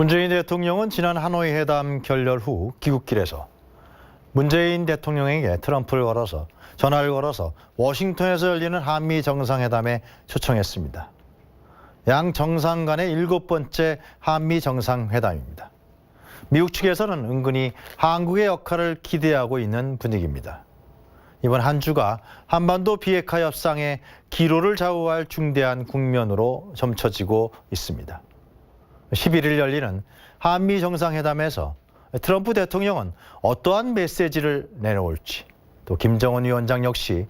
문재인 대통령은 지난 하노이 회담 결렬 후 귀국길에서 문재인 대통령에게 트럼프를 걸어서 전화를 걸어서 워싱턴에서 열리는 한미 정상회담에 초청했습니다. 양 정상 간의 일곱 번째 한미 정상회담입니다. 미국 측에서는 은근히 한국의 역할을 기대하고 있는 분위기입니다. 이번 한 주가 한반도 비핵화 협상의 기로를 좌우할 중대한 국면으로 점쳐지고 있습니다. 11일 열리는 한미 정상회담에서 트럼프 대통령은 어떠한 메시지를 내놓을지 또 김정은 위원장 역시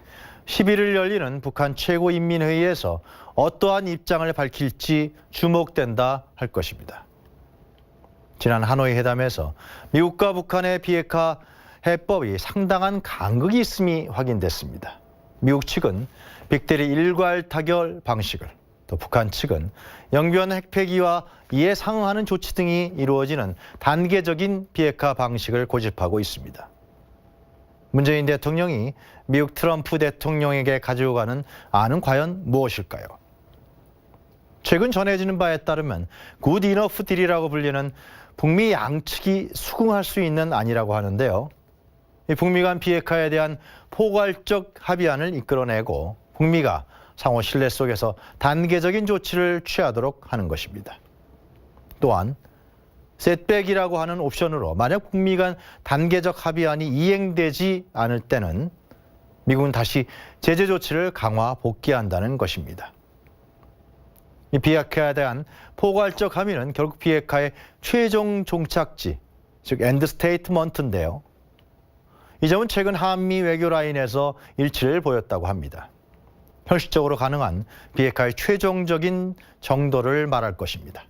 11일 열리는 북한 최고인민회의에서 어떠한 입장을 밝힐지 주목된다 할 것입니다. 지난 하노이 회담에서 미국과 북한의 비핵화 해법이 상당한 간극이 있음이 확인됐습니다. 미국 측은 빅데리 일괄 타결 방식을 또 북한 측은 영변 핵폐기와 이에 상응하는 조치 등이 이루어지는 단계적인 비핵화 방식을 고집하고 있습니다. 문재인 대통령이 미국 트럼프 대통령에게 가지고 가는 안은 과연 무엇일까요? 최근 전해지는 바에 따르면 굿 이너프 딜이라고 불리는 북미 양측이 수긍할 수 있는 안이라고 하는데요. 이 북미 간 비핵화에 대한 포괄적 합의안을 이끌어내고 북미가 상호 신뢰 속에서 단계적인 조치를 취하도록 하는 것입니다. 또한 셋백이라고 하는 옵션으로 만약 북미 간 단계적 합의안이 이행되지 않을 때는 미국은 다시 제재 조치를 강화 복귀한다는 것입니다. 이 비핵화에 대한 포괄적 합의는 결국 비핵화의 최종 종착지, 즉 엔드 스테이트먼트인데요. 이 점은 최근 한미 외교 라인에서 일치를 보였다고 합니다. 현실적으로 가능한 비핵화의 최종적인 정도를 말할 것입니다.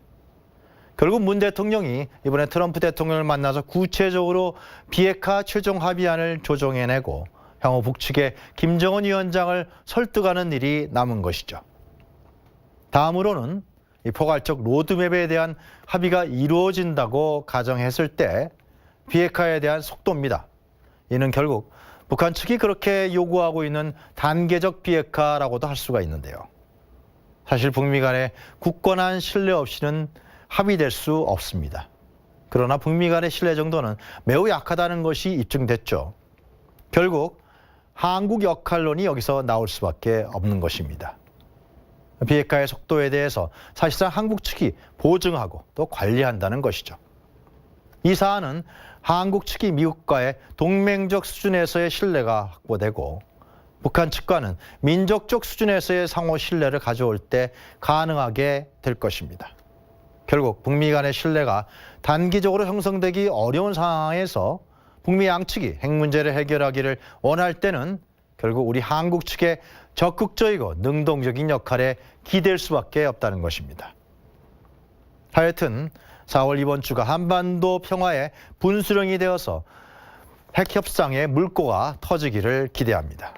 결국 문 대통령이 이번에 트럼프 대통령을 만나서 구체적으로 비핵화 최종 합의안을 조정해내고 향후 북측의 김정은 위원장을 설득하는 일이 남은 것이죠. 다음으로는 이 포괄적 로드맵에 대한 합의가 이루어진다고 가정했을 때 비핵화에 대한 속도입니다. 이는 결국 북한 측이 그렇게 요구하고 있는 단계적 비핵화라고도 할 수가 있는데요. 사실 북미 간의 굳건한 신뢰 없이는 합의될 수 없습니다. 그러나 북미 간의 신뢰 정도는 매우 약하다는 것이 입증됐죠. 결국 한국 역할론이 여기서 나올 수밖에 없는 것입니다. 비핵화의 속도에 대해서 사실상 한국 측이 보증하고 또 관리한다는 것이죠. 이 사안은 한국 측이 미국과의 동맹적 수준에서의 신뢰가 확보되고 북한 측과는 민족적 수준에서의 상호 신뢰를 가져올 때 가능하게 될 것입니다. 결국 북미 간의 신뢰가 단기적으로 형성되기 어려운 상황에서 북미 양측이 핵 문제를 해결하기를 원할 때는 결국 우리 한국 측의 적극적이고 능동적인 역할에 기댈 수밖에 없다는 것입니다. 하여튼 4월 이번 주가 한반도 평화의 분수령이 되어서 핵 협상의 물꼬가 터지기를 기대합니다.